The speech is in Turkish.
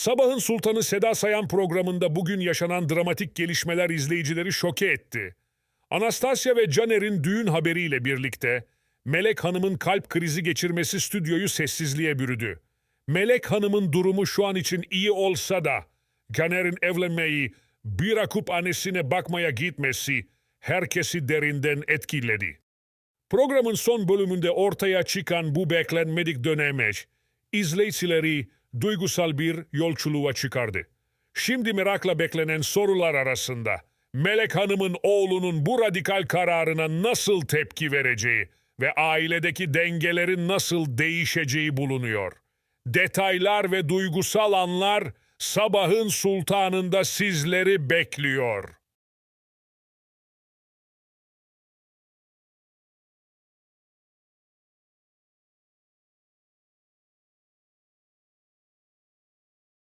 Sabahın Sultanı Seda Sayan programında bugün yaşanan dramatik gelişmeler izleyicileri şoke etti. Anastasya ve Caner'in düğün haberiyle birlikte Melek Hanım'ın kalp krizi geçirmesi stüdyoyu sessizliğe bürüdü. Melek Hanım'ın durumu şu an için iyi olsa da Caner'in evlenmeyi bir akup annesine bakmaya gitmesi herkesi derinden etkiledi. Programın son bölümünde ortaya çıkan bu beklenmedik dönemeç, izleyicileri duygusal bir yolculuğa çıkardı. Şimdi merakla beklenen sorular arasında Melek Hanım'ın oğlunun bu radikal kararına nasıl tepki vereceği ve ailedeki dengelerin nasıl değişeceği bulunuyor. Detaylar ve duygusal anlar sabahın sultanında sizleri bekliyor.